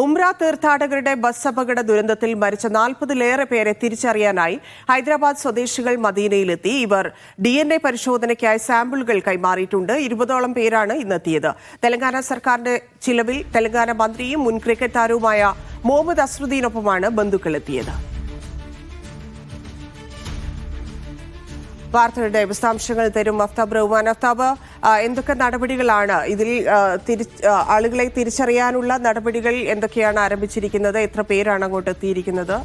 ഉംറ തീർത്ഥാടകരുടെ ബസ് അപകട ദുരന്തത്തിൽ മരിച്ച നാൽപ്പതിലേറെ പേരെ തിരിച്ചറിയാനായി ഹൈദരാബാദ് സ്വദേശികൾ മദീനയിലെത്തി. ഇവർ ഡി എൻ എ പരിശോധനയ്ക്കായി സാമ്പിളുകൾ കൈമാറിയിട്ടുണ്ട്. ഇരുപതോളം പേരാണ് ഇന്നെത്തിയത്. തെലങ്കാന സർക്കാരിന്റെ ചിലവിൽ തെലങ്കാന മന്ത്രിയും മുൻ ക്രിക്കറ്റ് താരവുമായ മുഹമ്മദ് അസ്രുദ്ദീനൊപ്പമാണ് ബന്ധുക്കൾ എത്തിയത് വാർത്തകളുടെ വിശദാംശങ്ങൾ തരും അഫ്താബ് റഹ്മാൻ. അഫ്താബ് എന്തൊക്കെ നടപടികളാണ് ഇതിൽ ആളുകളെ തിരിച്ചറിയാനുള്ള നടപടികൾ എന്തൊക്കെയാണ് ആരംഭിച്ചിരിക്കുന്നത്? എത്ര പേരാണ് അങ്ങോട്ട് എത്തിയിരിക്കുന്നത്?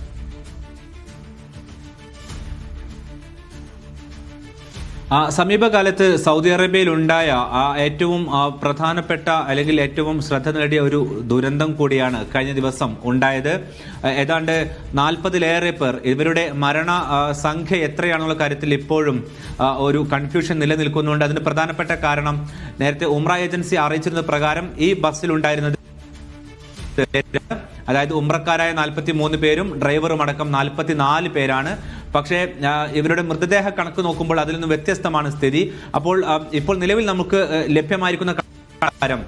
സമീപകാലത്ത് സൗദി അറേബ്യയിൽ ഉണ്ടായ ആ ഏറ്റവും പ്രധാനപ്പെട്ട അല്ലെങ്കിൽ ഏറ്റവും ശ്രദ്ധ നേടിയ ഒരു ദുരന്തം കൂടിയാണ് കഴിഞ്ഞ ദിവസം ഉണ്ടായത്. ഏതാണ്ട് നാൽപ്പതിലേറെ പേർ ഇവരുടെ മരണ സംഖ്യ എത്രയാണെന്നുള്ള കാര്യത്തിൽ ഇപ്പോഴും ഒരു കൺഫ്യൂഷൻ നിലനിൽക്കുന്നുണ്ട്. അതിന് പ്രധാനപ്പെട്ട കാരണം നേരത്തെ ഉമ്ര ഏജൻസി അറിയിച്ചിരുന്ന പ്രകാരം ഈ ബസ്സിൽ ഉണ്ടായിരുന്നത് അതായത് ഉമ്രക്കാരായ നാൽപ്പത്തി മൂന്ന് പേരും ഡ്രൈവറും അടക്കം നാൽപ്പത്തി നാല് പേരാണ്. പക്ഷേ ഇവരുടെ മൃതദേഹ കണക്ക് നോക്കുമ്പോൾ അതിൽ നിന്ന് വ്യത്യസ്തമാണ് സ്ഥിതി. അപ്പോൾ ഇപ്പോൾ നിലവിൽ നമുക്ക് ലഭ്യമായിരിക്കുന്ന പ്രകാരം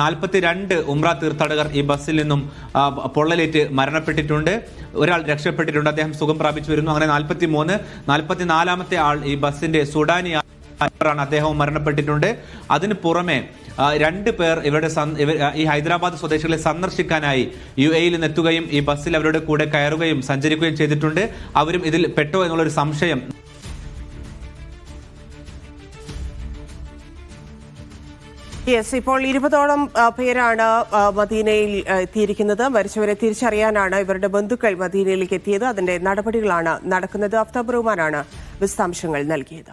നാൽപ്പത്തിരണ്ട് ഉംറ തീർത്ഥാടകർ ഈ ബസ്സിൽ നിന്നും പൊള്ളലേറ്റ് മരണപ്പെട്ടിട്ടുണ്ട്. ഒരാൾ രക്ഷപ്പെട്ടിട്ടുണ്ട്. അദ്ദേഹം സുഖം പ്രാപിച്ചു വരുന്നു. അങ്ങനെ നാൽപ്പത്തി മൂന്ന് നാൽപ്പത്തിനാലാമത്തെ ആൾ ഈ ബസ്സിന്റെ സുഡാനി ആണ് അദ്ദേഹവും മരണപ്പെട്ടിട്ടുണ്ട്. അതിന് പുറമെ രണ്ട് പേർ ഇവരുടെ ഈ ഹൈദരാബാദ് സ്വദേശികളെ സന്ദർശിക്കാനായി യു എയിൽ നിന്ന് എത്തുകയും ഈ ബസ്സിൽ അവരുടെ കൂടെ കയറുകയും സഞ്ചരിക്കുകയും ചെയ്തിട്ടുണ്ട്. അവരും ഇതിൽ പെട്ടോ എന്നുള്ളൊരു സംശയം. യെസ് ഇപ്പോൾ ഇരുപതോളം പേരാണ് മദീനയിൽ എത്തിയിരിക്കുന്നത്. മരിച്ചവരെ തിരിച്ചറിയാനാണ് ഇവരുടെ ബന്ധുക്കൾ മദീനയിലേക്ക് എത്തിയത്. അതിന്റെ നടപടികളാണ് നടക്കുന്നത്. അഫ്താബ് റഹ്മാനാണ് വിശദാംശങ്ങൾ നൽകിയത്.